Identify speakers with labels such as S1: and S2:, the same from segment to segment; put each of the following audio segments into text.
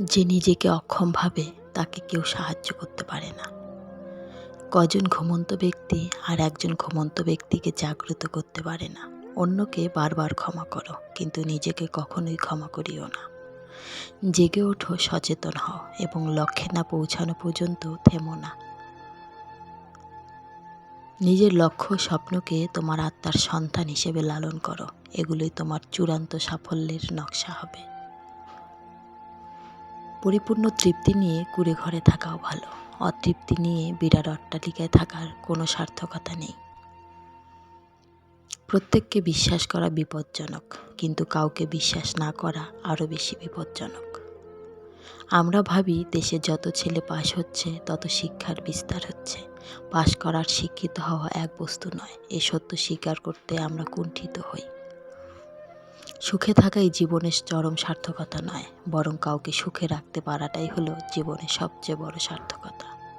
S1: যে নিজেকে অক্ষম ভাবে তাকে কেউ সাহায্য করতে পারে না। কজন ঘুমন্ত ব্যক্তি আর একজন ঘুমন্ত ব্যক্তিকে জাগ্রত করতে পারে না। অন্যকে বারবার ক্ষমা করো, কিন্তু নিজেকে কখনোই ক্ষমা করিও না। জেগে ওঠো, সচেতন হও এবং লক্ষ্যে না পৌঁছানো পর্যন্ত থেমো না। নিজের লক্ষ্য স্বপ্নকে তোমার আত্মার সন্তান হিসেবে লালন করো। এগুলোই তোমার চূড়ান্ত সাফল্যের নকশা হবে। পরিপূর্ণ তৃপ্তি নিয়ে কুড়ে ঘরে থাকাও ভালো। অতৃপ্তি নিয়ে বিরাট অট্টালিকায় থাকার কোনো সার্থকতা নেই। প্রত্যেককে বিশ্বাস করা বিপজ্জনক, কিন্তু কাউকে বিশ্বাস না করা আরও বেশি বিপজ্জনক। আমরা ভাবি, দেশে যত ছেলে পাশ হচ্ছে, তত শিক্ষার বিস্তার হচ্ছে। পাশ করার শিক্ষিত হওয়া এক বস্তু নয়, এ সত্য স্বীকার করতে আমরা কুণ্ঠিত হই। সুখে থাকাই জীবনের চরম সার্থকতা নয়, বরং কাউকে সুখে রাখতে পারাটাই হলো জীবনের সবচেয়ে বড় সার্থকতা।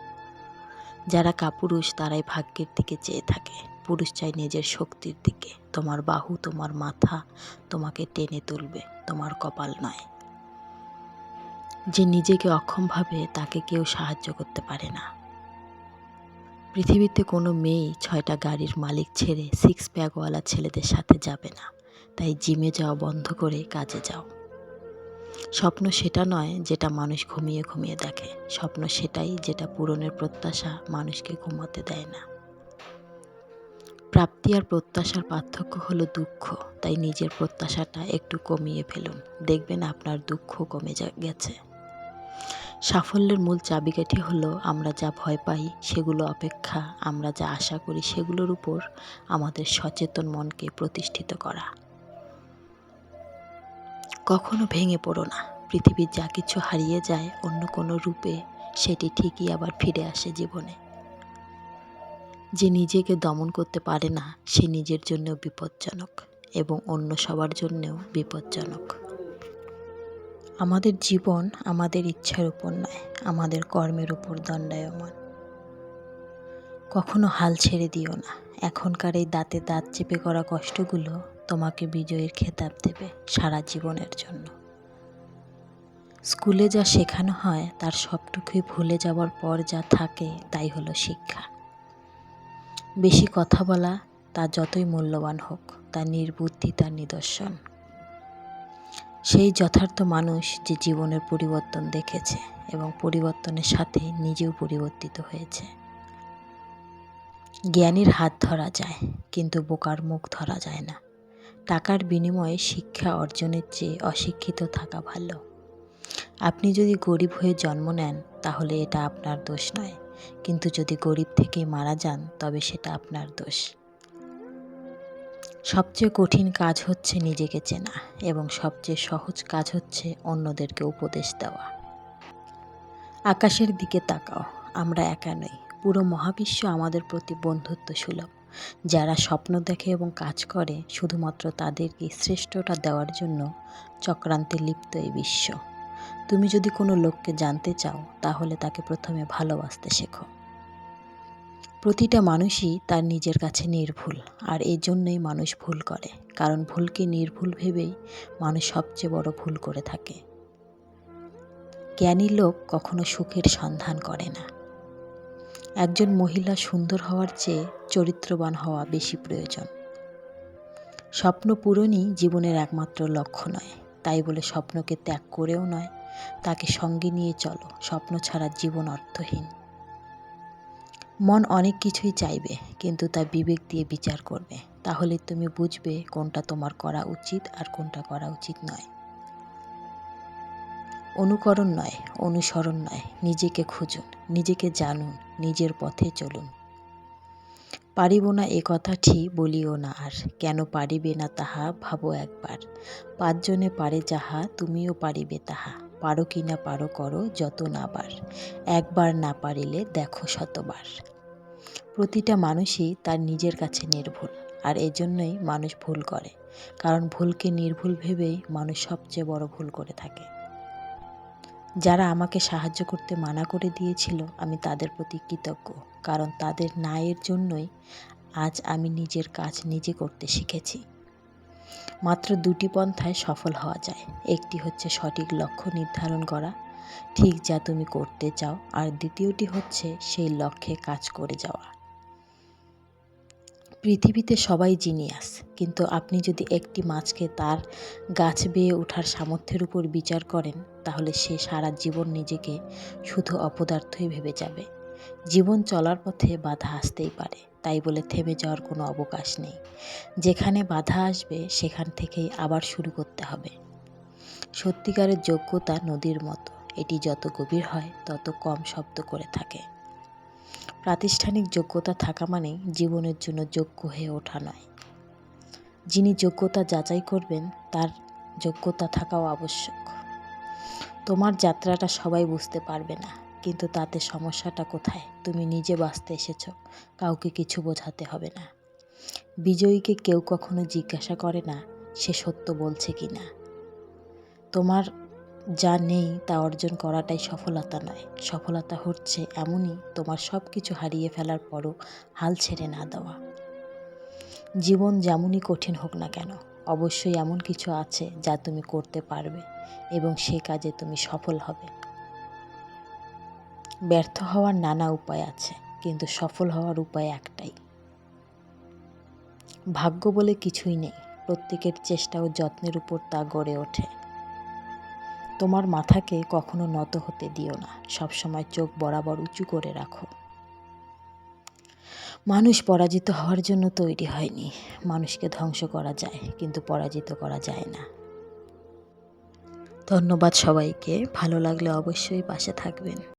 S1: যারা কাপুরুষ, তারাই ভাগ্যের দিকে চেয়ে থাকে। পুরুষ চাই নিজের শক্তির দিকে। তোমার বাহু, তোমার মাথা তোমাকে টেনে তুলবে, তোমার কপাল নয়। যে নিজেকে অক্ষম ভাবে, তাকে কেউ সাহায্য করতে পারে না। পৃথিবীতে কোনো মেয়েই ছয়টা গাড়ির মালিক ছেড়ে সিক্স প্যাকওয়ালা ছেলেদের সাথে যাবে না। তাই জিমে যাওয়া বন্ধ করে কাজে যাও। স্বপ্ন সেটা নয় যেটা মানুষ ঘুমিয়ে ঘুমিয়ে দেখে। স্বপ্ন সেটাই যেটা পূরণের প্রত্যাশা মানুষকে ঘুমাতে দেয় না। প্রাপ্তি আর প্রত্যাশার পার্থক্য হলো দুঃখ, তাই নিজের প্রত্যাশাটা একটু কমিয়ে ফেলুন। দেখবেন আপনার দুঃখ কমে গেছে। সাফল্যের মূল চাবিকাঠি হলো, আমরা যা ভয় পাই সেগুলো অপেক্ষা, আমরা যা আশা করি সেগুলোর উপর আমাদের সচেতন মনকে প্রতিষ্ঠিত করা। কখনো ভেঙে পড়ো না। পৃথিবীর যা কিছু হারিয়ে যায় অন্য কোনো রূপে, সেটি ঠিকই আবার ফিরে আসে জীবনে। যে নিজেকে দমন করতে পারে না, সে নিজের জন্যও বিপজ্জনক এবং অন্য সবার জন্যেও বিপজ্জনক। আমাদের জীবন আমাদের ইচ্ছার উপর নয়, আমাদের কর্মের উপর দণ্ডায়মান। কখনো হাল ছেড়ে দিও না। এখনকার এই দাঁতে দাঁত চেপে করা কষ্টগুলো তোমাকে বিজয়ের খেতাব দেবে সারা জীবনের জন্য। স্কুলে যা শেখানো হয়, তার সবটুকুই ভুলে যাওয়ার পর যা থাকে, তাই হলো শিক্ষা। বেশি কথা বলা, তা যতই মূল্যবান হোক, তা নির্বুদ্ধি তার নিদর্শন। সেই যথার্থ মানুষ যে জীবনের পরিবর্তন দেখেছে এবং পরিবর্তনের সাথে নিজেও পরিবর্তিত হয়েছে। জ্ঞানীর হাত ধরা যায়, কিন্তু বোকার মুখ ধরা যায় না। টাকার বিনিময়ে শিক্ষা অর্জনের চেয়ে অশিক্ষিত থাকা ভালো। আপনি যদি গরিব হয়ে জন্ম নেন, তাহলে এটা আপনার দোষ নয়। কিন্তু যদি গরিব থেকে মারা যান, তবে সেটা আপনার দোষ। সবচেয়ে কঠিন কাজ হচ্ছে নিজেকে চেনা এবং সবচেয়ে সহজ কাজ হচ্ছে অন্যদেরকে উপদেশ দেওয়া। আকাশের দিকে তাকাও, আমরা একা নই। পুরো মহাবিশ্ব আমাদের প্রতি বন্ধুত্ব সুলভ যারা স্বপ্ন দেখে এবং কাজ করে, শুধুমাত্র তাদেরকে শ্রেষ্ঠটা দেওয়ার জন্য চক্রান্তে লিপ্ত এই বিশ্ব। তুমি যদি কোনো লোককে জানতে চাও, তাহলে তাকে প্রথমে ভালোবাসতে শেখো। প্রতিটা মানুষই তার নিজের কাছে নির্ভুল, আর এই জন্যই মানুষ ভুল করে, কারণ ভুলকে নির্ভুল ভেবেই মানুষ সবচেয়ে বড় ভুল করে থাকে। জ্ঞানী লোক কখনো সুখের সন্ধান করে না। একজন মহিলা সুন্দর হওয়ার চেয়ে চরিত্রবান হওয়া বেশি প্রয়োজন। স্বপ্ন পূরণই জীবনের একমাত্র লক্ষ্য নয়, তাই বলে স্বপ্নকে ত্যাগ করেও নয়, তাকে সঙ্গে নিয়ে চলো, স্বপ্ন ছাড়া জীবন অর্থহীন। মন অনেক কিছুই চাইবে, কিন্তু তা বিবেক দিয়ে বিচার করবে। তাহলে তুমি বুঝবে কোনটা তোমার করা উচিত আর কোনটা করা উচিত নয়। অনুকরণ নয়, অনুসরণ নয়, নিজেকে খুঁজুন। নিজেকে জানুন, নিজের পথে চলুন। পারিব না এ কথাটি বলিও না আর, কেন পারিবে না তাহা ভাবো একবার। পাঁচজনে পারে যাহা, তুমিও পারিবে তাহা। পারো কি না পারো করো যত না বার একবার না পারিলে দেখো শতবার। প্রতিটা মানুষই তার নিজের কাছে নির্ভুল, আর এজন্যই মানুষ ভুল করে। কারণ ভুলকে নির্ভুল ভেবেই মানুষ সবচেয়ে বড় ভুল করে থাকে। যারা আমাকে সাহায্য করতে মানা করে দিয়েছিল, আমি তাদের প্রতি কৃতজ্ঞ, কারণ তাদের ন্যায়ের জন্যই আজ আমি নিজের কাজ নিজে করতে শিখেছি। মাত্র দুটি পন্থায় সফল হওয়া যায়। একটি হচ্ছে সঠিক লক্ষ্য নির্ধারণ করা, ঠিক যা তুমি করতে চাও, আর দ্বিতীয়টি হচ্ছে সেই লক্ষ্যে কাজ করে যাওয়া। পৃথিবীতে সবাই জিনিয়াস, কিন্তু আপনি যদি একটি মাছকে তার গাছ বেয়ে ওঠার সামর্থ্যের উপর বিচার করেন, তাহলে সে সারা জীবন নিজেকে শুধু অপদার্থই ভেবে যাবে। জীবন চলার পথে বাধা আসতেই পারে, তাই বলে থেমে যাওয়ার কোনো অবকাশ নেই। যেখানে বাধা আসবে, সেখান থেকেই আবার শুরু করতে হবে। সত্যিকারের যোগ্যতা নদীর মতো, এটি যত গভীর হয়, তত কম শব্দ করে থাকে। প্রাতিষ্ঠানিক যোগ্যতা থাকা মানেই জীবনের জন্য যোগ্য হয়ে ওঠা নয়। যিনি যোগ্যতা যাচাই করবেন, তার যোগ্যতা থাকাও আবশ্যক। তোমার যাত্রাটা সবাই বুঝতে পারবে না, কিন্তু তাতে সমস্যাটা কোথায়? তুমি নিজে বাঁচতে এসেছ, কাউকে কিছু বোঝাতে হবে না। বিজয়ীকে কেউ কখনো জিজ্ঞাসা করে না, সে সত্য বলছে কি না তোমার যা নেই তা অর্জন করাটাই সফলতা নয়। সফলতা হচ্ছে এমনই তোমার সব কিছু হারিয়ে ফেলার পরও হাল ছেড়ে না দেওয়া। জীবন যেমনই কঠিন হোক না কেন, অবশ্যই এমন কিছু আছে যা তুমি করতে পারবে এবং সে কাজে তুমি সফল হবে। ব্যর্থ হওয়ার নানা উপায় আছে, কিন্তু সফল হওয়ার উপায় একটাই। ভাগ্য বলে কিছুই নেই, প্রত্যেকের চেষ্টা ও যত্নের উপর তা গড়ে ওঠে। তোমার মাথাকে কখনো নত হতে দিও না। সবসময় চোখ বরাবর উঁচু করে রাখো। মানুষ পরাজিত হওয়ার জন্য তৈরি হয়নি। মানুষকে ধ্বংস করা যায়, কিন্তু পরাজিত করা যায় না। ধন্যবাদ সবাইকে। ভালো লাগলে অবশ্যই পাশে থাকবেন।